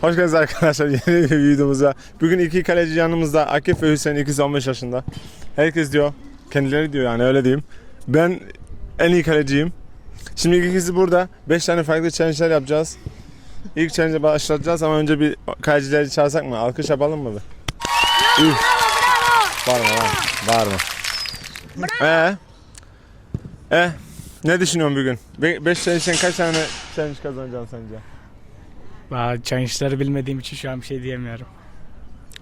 Hoş geldiniz arkadaşlar yeni bir videomuza. Bugün iki kaleci yanımızda. Akif ve Hüseyin ikisi 15 yaşında. Herkes diyor, kendileri diyor yani öyle diyeyim. Ben en iyi kaleciyim. Şimdi ikisi burada. 5 tane farklı challenge'ler yapacağız. İlk challenge'e başlayacağız ama önce bir kalecileri çağırsak mı? Alkış yapalım mı? Üf. Var mı var mı? Var mı? Ee? Ee? Ne düşünüyorsun bugün? 5 challenge'den kaç tane challenge kazanacaksın sence? Valla challenge'ları bilmediğim için şu an bir şey diyemiyorum.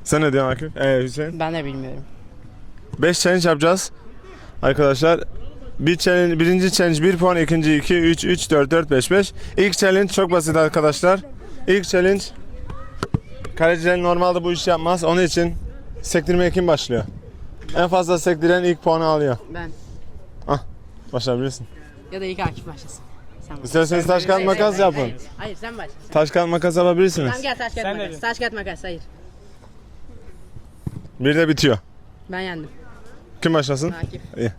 Sen ne diyorsun Akif? Ee Hüseyin? Ben de bilmiyorum. 5 challenge yapacağız. Arkadaşlar bir challenge, birinci challenge 1 puan, ikinci 2, 3, 3, 4, 4, 5, 5. İlk challenge çok basit arkadaşlar. İlk challenge kaleciler normalde bu işi yapmaz. Onun için sektirmeye kim başlıyor? En fazla sektiren ilk puanı alıyor. Ben. Başlayabilirsin. Ya da ilk Akif başlasın. Sen başla. İsterseniz taş kağıt makas yapın. Hayır, hayır sen başla. Taş kağıt makas yapabilirsiniz. Tamam gel taş kağıt Sen makas. dedin. Taş kağıt makas hayır. Bir de bitiyor. Ben yendim. Kim başlasın? Akif. İyi.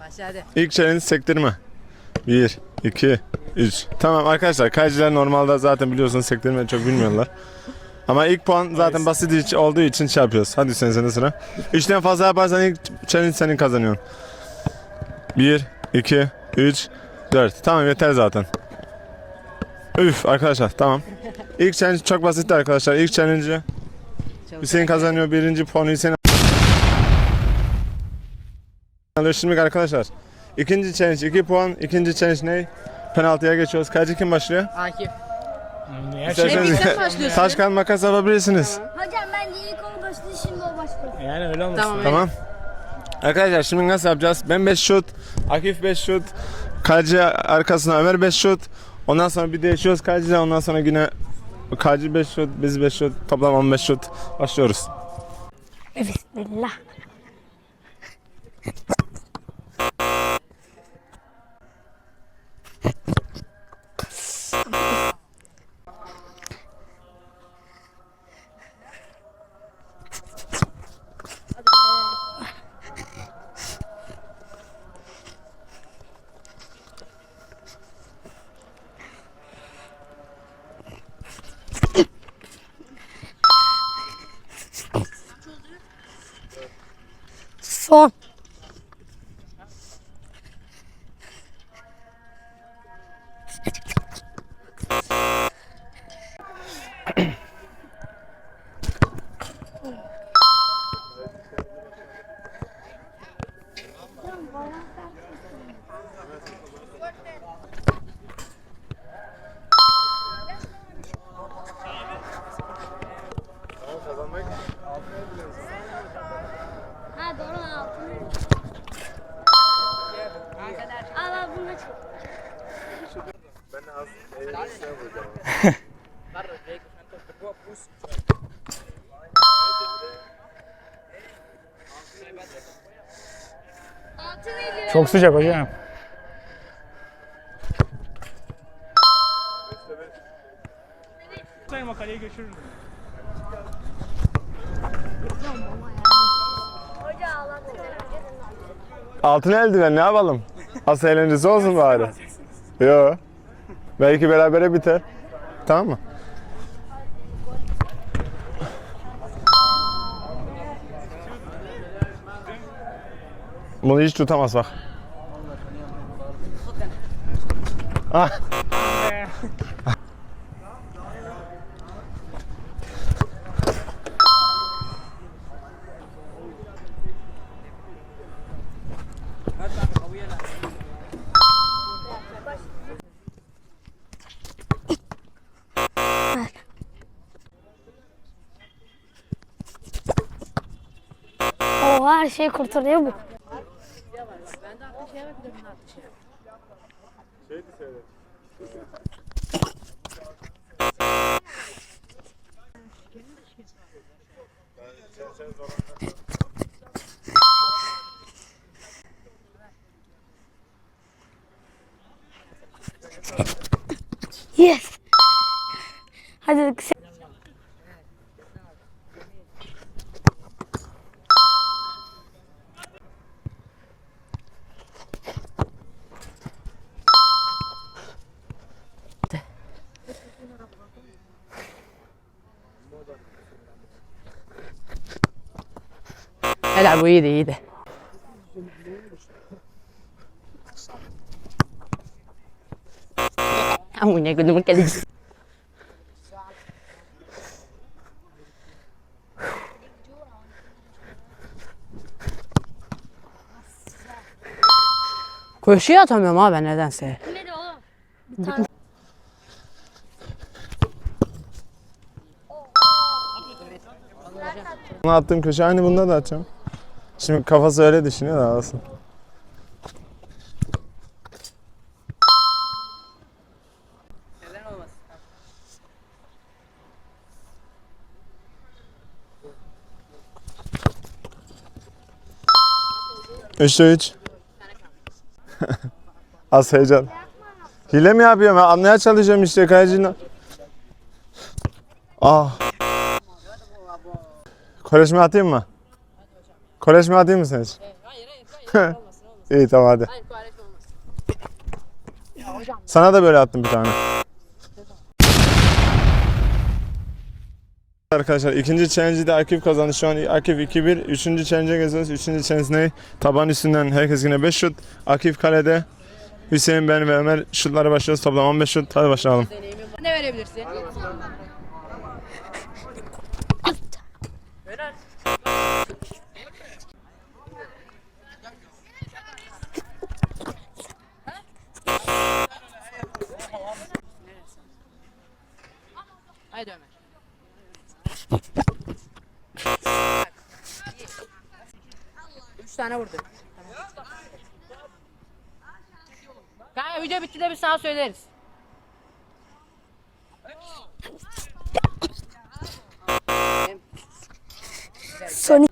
Başla hadi. İlk challenge sektirme. 1, 2, 3. Tamam arkadaşlar kaleciler normalde zaten biliyorsunuz sektirmeyi çok bilmiyorlar. Ama ilk puan zaten basit iç- olduğu için şey yapıyoruz. Hadi sen sende sıra. Üçten fazla yaparsan ilk challenge senin kazanıyorsun. 1, 2, 3, 4. Tamam yeter zaten. Üf arkadaşlar tamam. İlk challenge çok basitti arkadaşlar. İlk challenge'ı. Hüseyin kazanıyor. Birinci puanı Hüseyin alıyor. Şimdi arkadaşlar ikinci challenge 2 puan. İkinci challenge ne? Penaltıya geçiyoruz. Kaleci kim başlıyor? Akif. Yani her İsterseniz- şey, Hep sen başlıyorsun. Taş kağıt makas yapabilirsiniz. Hocam bence ilk o başladı şimdi o başladı. yani öyle olmasın. Tamam. Tamam. Arkadaşlar şimdi nasıl yapacağız? Ben 5 şut, Akif 5 şut, kaleci arkasına Ömer 5 şut. Ondan sonra bir değişiyoruz kaleciyle. Ondan sonra yine kaleci 5 şut, biz 5 şut. Toplam 15 şut. Başlıyoruz. Bismillah. Son. Sıcak hocam. Altın eldiven ne yapalım? Asıl eğlencesi olsun bari. Yo. Belki berabere biter. Tamam mı? Bunu hiç tutamaz bak. Ah. Oha her şeyi kurtarıyor bu. Helal bu iyiydi iyiydi. Ama ne gülümün kaleci. Köşeye atamıyorum abi ben nedense. Bunu attığım köşe aynı bunda da atacağım. Şimdi kafası öyle düşünüyor da aslında. Üçte üç. Az heyecan. Hile mi yapıyorum? Ben anlamaya çalışıyorum işte kalecinin. Ah. Kolej mi atayım mı? Kolej mi atayım mı sen hiç? Hayır hayır İyi tamam hadi. Hayır olmaz. Sana da böyle attım bir tane. Arkadaşlar ikinci challenge'i de Akif kazandı. Şu an Akif 2-1. Üçüncü challenge'e geçiyoruz. Üçüncü challenge ne? Taban üstünden herkes yine 5 şut. Akif kalede. Hüseyin, ben ve Ömer şutlara başlıyoruz. Toplam 15 şut. Hadi başlayalım. Ne verebilirsin? Haydi Ömer. Üç tane vurdu. Kanka video bitti de biz sana söyleriz. Son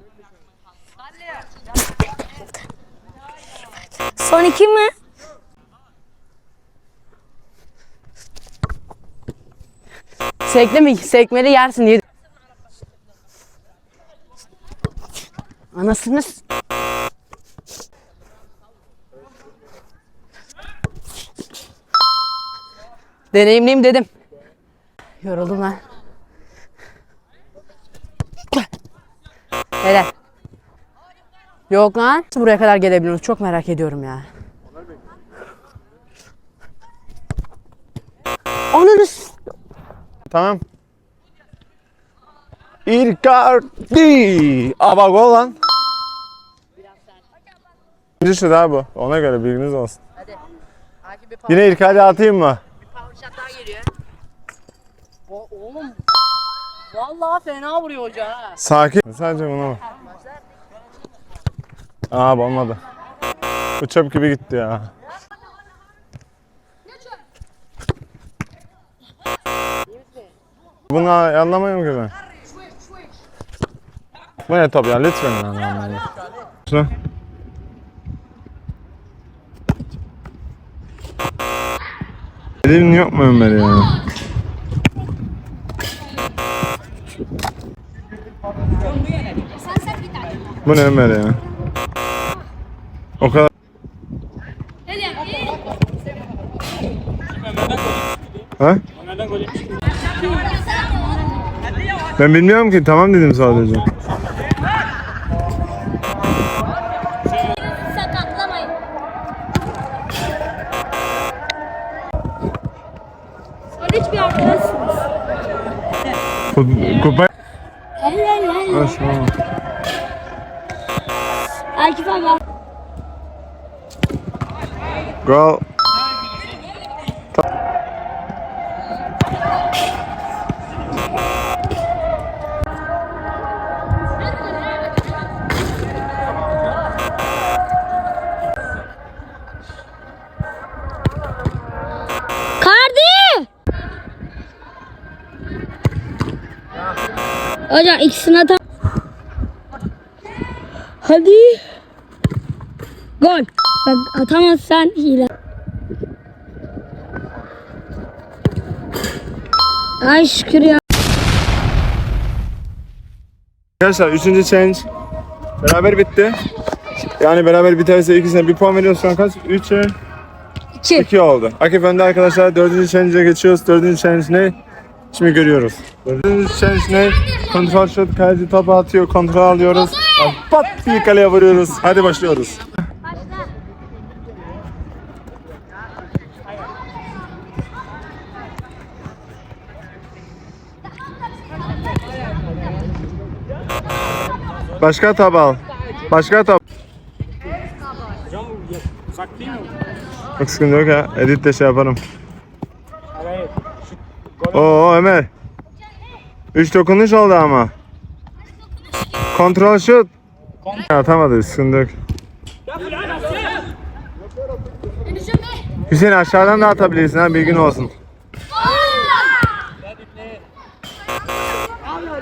Son iki mi? Sekle mi? Sekmeli yersin diye. Anasını Deneyimliyim dedim. Yoruldum lan. Helal. Yok lan. Buraya kadar gelebiliyoruz? Çok merak ediyorum ya. Ananı Tamam. Icardi. Aa bak gol lan. İkinci şut abi bu. Ona göre bilginiz olsun. Akif bir power Yine Icardi atayım mı? shot daha geliyor. O, oğlum. Vallahi fena vuruyor hoca ha. Sakin. Sadece buna bak. Aa olmadı. Bu çöp gibi gitti ya. Bunu anlamıyorum ki ben. Bu ne top ya lütfen lan. anlamıyorum. Şuna. Elin yok mu Ömer ya? Bu ne Ömer ya? O kadar. Ha? Ben bilmiyorum ki tamam dedim sadece. Sakatlamayın. Sen hiçbir arkadaşsınız. Kup- Kupa. Helal helal. Hoş bulduk. Akif abi. Gol. Hocam ikisini atam. Hadi. Gol. Bak atamazsan hile. Ay şükür ya. Arkadaşlar 3. challenge beraber bitti. Yani beraber biterse ikisine bir puan veriyoruz şu an kaç? 3'e İki. 2 oldu. Akif önde arkadaşlar 4. challenge'e geçiyoruz. 4. challenge ne? Şimdi görüyoruz. Gördüğünüz şey ne? Kontrol şut, kaleci topu atıyor, kontrol alıyoruz. Pat diye kaleye vuruyoruz. Hadi başlıyoruz. Başka top al. Başka top. Yok sıkıntı yok ya. Edit de şey yaparım. Oo Ömer. Üç dokunuş oldu ama. Kontrol şut. Atamadı yok. Hüseyin aşağıdan da atabilirsin ha bilgin olsun.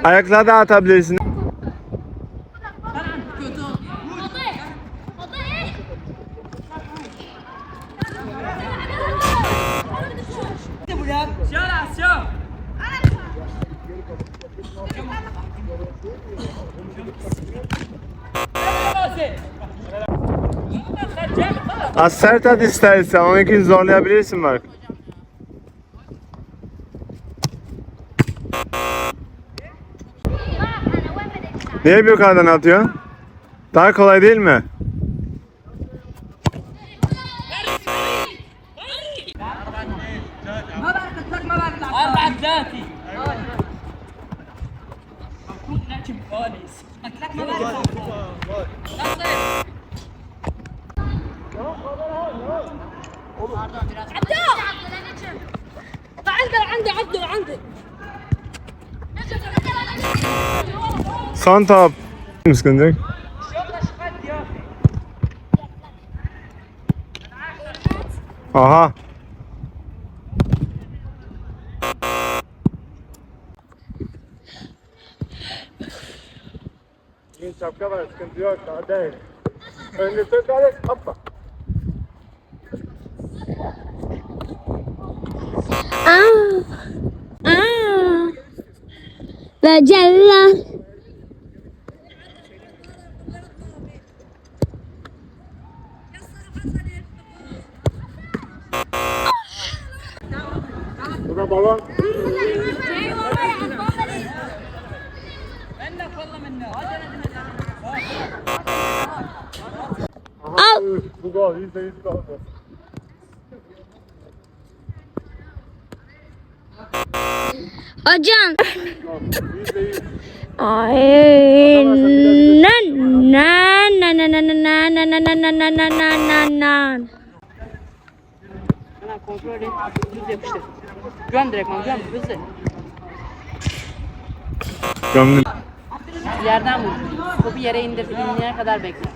Ayakla da atabilirsin. Az sert at istersen onun için zorlayabilirsin bak. Niye yukarıdan atıyorsun? Daha kolay değil mi? عندي عندي عندي عندي Son top. Sıkıntı yok. Aha. Şapka var sıkıntı yok daha değil. Önce tut Alex hoppa. Ve celal. Bu da balon. Al. Bu gol yüzde yüz gol. bu. Hocam. Hemen kontrol et. Düz yapıştır. Göm direkt onu göm. Hızlı. Gömdüm. Yerden vur. Topu yere indir. İnene kadar bekle.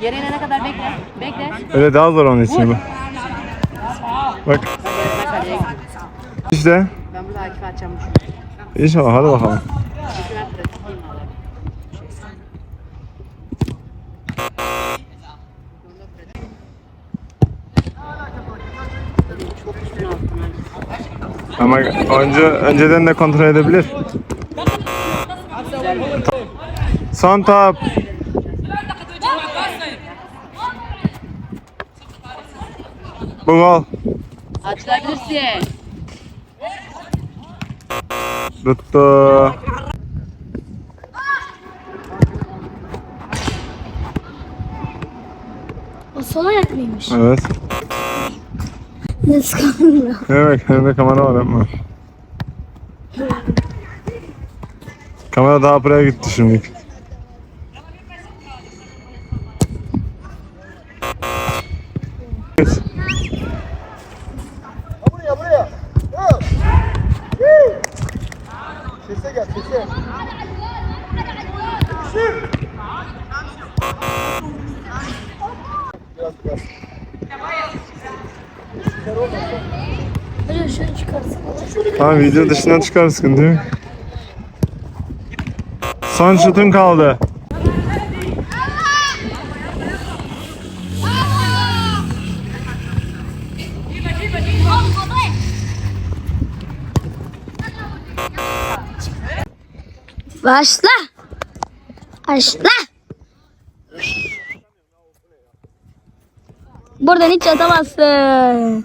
Yere inene kadar bekle. Bekle. Öyle daha zor onun için bu. Bak işte. Ben burada Akif düşünüyorum. İnşallah hadi bakalım. Çünkü ben pratikliyim hala. Çok üstüne attım ben. Ama önce önceden de kontrol edebilir. Son top. Bu gol. Açılabilirsin. Tuttu. O sol ayak mıymış? Evet. Nasıl? Evet, hem de kamera var yapma. Kamera daha buraya gitti şimdi. Tamam video dışından çıkar sıkıntı yok. Son şutun kaldı. Başla. Başla. Buradan hiç atamazsın.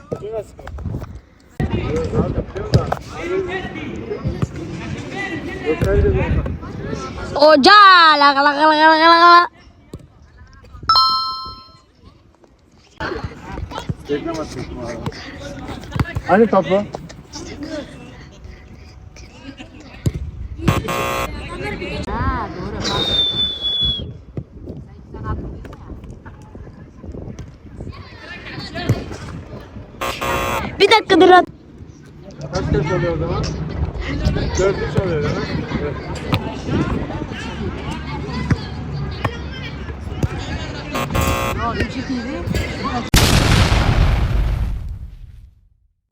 Oca la la la la la la. Hani kapı? Bir dakika dur. Kaç kez oluyor o zaman? Dört üç oluyor değil mi?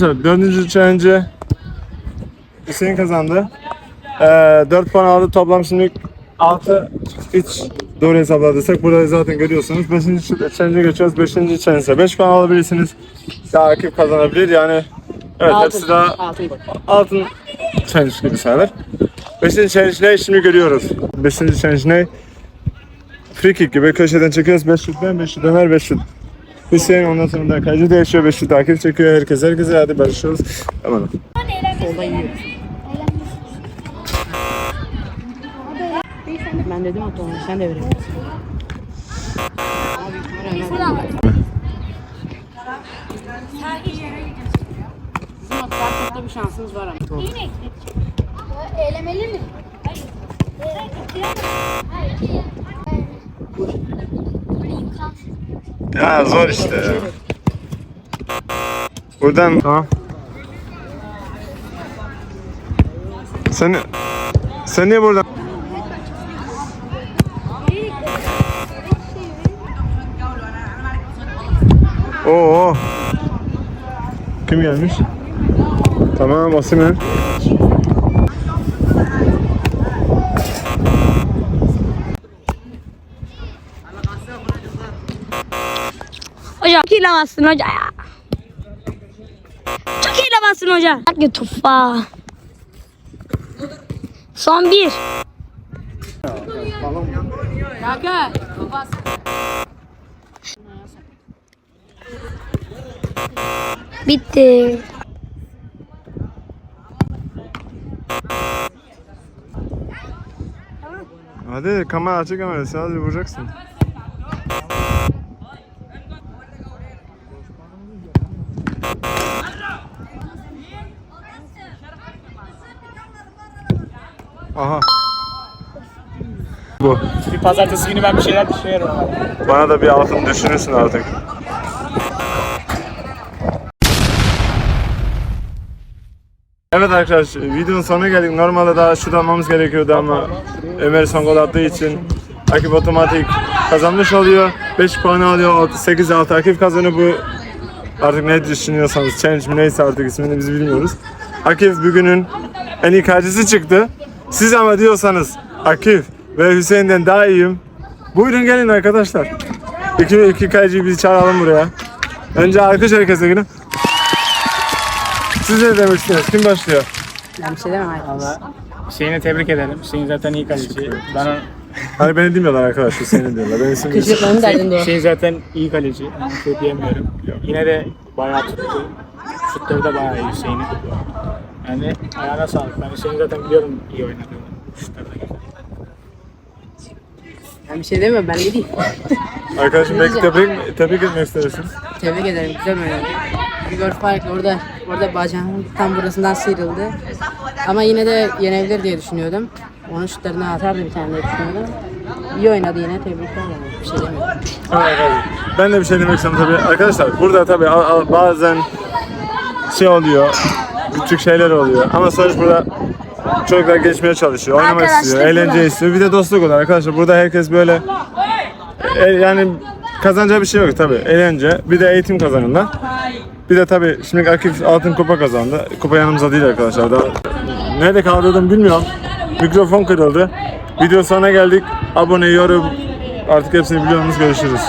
Dördüncü challenge'ı Hüseyin kazandı. Ee, 4 puan aldı. Toplam şimdi 6 3 doğru hesapladıysak burada zaten görüyorsunuz. 5. challenge'e geçiyoruz. 5. challenge'e 5 puan alabilirsiniz. Daha Akif kazanabilir. Yani evet hepsi daha Altın altın challenge gibi sayılır. Beşinci challenge ne? Şimdi görüyoruz. Beşinci challenge ne? Free kick gibi köşeden çekiyoruz. 5 şut ben, 5 şut Ömer, 5 şut. Hüseyin ondan sonra da kaleci değişiyor. 5 şut takip çekiyor. Herkes herkese hadi barışıyoruz. Tamam. Solda yiyor. Ben dedim hatta onu sen de verebilirsin. Abi Ömer. Bizim farklı bir şansımız var ama. Elemeli mi? Ya zor işte ya. Buradan tamam. Sen sen niye buradan? Oo. Kim gelmiş? Tamam Osimhen. Hocam çok iyi bastın hoca ya. Çok iyi bastın hoca. Hadi tufa. Son bir. Kanka. Bitti. Hadi kamera açık kamera sadece vuracaksın. Aha. Bu. Bir pazartesi günü ben bir şeyler düşünüyorum. Bana da bir altın düşünürsün artık. Evet arkadaşlar videonun sonuna geldik. Normalde daha şut almamız gerekiyordu ama Ömer son gol attığı için Akif otomatik kazanmış oluyor. 5 puan alıyor. 8-6 Akif kazanıyor. Bu artık ne düşünüyorsanız challenge mi neyse artık ismini biz bilmiyoruz. Akif bugünün en iyi kalecisi çıktı. Siz ama diyorsanız Akif ve Hüseyin'den daha iyiyim. Buyurun gelin arkadaşlar. İki, iki kaleciyi biz çağıralım buraya. Önce alkış herkese günü. Siz ne demek istiyorsunuz? Kim başlıyor? Ben bir şey demem hayır. Hüseyin'i tebrik ederim. Hüseyin zaten iyi kaleci. Ben o- Hani beni bilmiyorlar arkadaşlar, seni diyorlar. Ben isim onun o. Hüseyin zaten iyi kaleci. Onu şey diyemiyorum. Yine de bayağı tuttu. Şutları da bayağı iyi Hüseyin'in. Yani ayağına sağlık. Ben Hüseyin'i zaten biliyorum iyi oynadığını. Şutları da güzel. Ben bir şey demem ben de değil. Arkadaşım belki tebrik, tebrik etmek istersiniz. Tebrik ederim güzel oynadı. Bir gol farklı orada orada bacağının tam burasından sıyrıldı. Ama yine de yenebilir diye düşünüyordum. Onun şutlarını atardı bir tane diye düşünüyordum. İyi oynadı yine tebrikler yani. Bir şey demiyorum. Evet, arkadaşlar. Ben de bir şey demek istiyorum tabii. Arkadaşlar burada tabii al- al- bazen şey oluyor, küçük şeyler oluyor. Ama sonuç burada çocuklar geçmeye çalışıyor, oynamak Arkadaşlık istiyor, eğlence burada. istiyor. Bir de dostluk olur arkadaşlar. Burada herkes böyle e, yani kazanacağı bir şey yok tabii. Eğlence. Bir de eğitim kazanırlar. Bir de tabii şimdi Akif altın kupa kazandı. Kupa yanımızda değil arkadaşlar. Daha nerede kaldırdım bilmiyorum. Mikrofon kırıldı. Video sonuna geldik. Abone, yorum artık hepsini biliyorsunuz. Görüşürüz.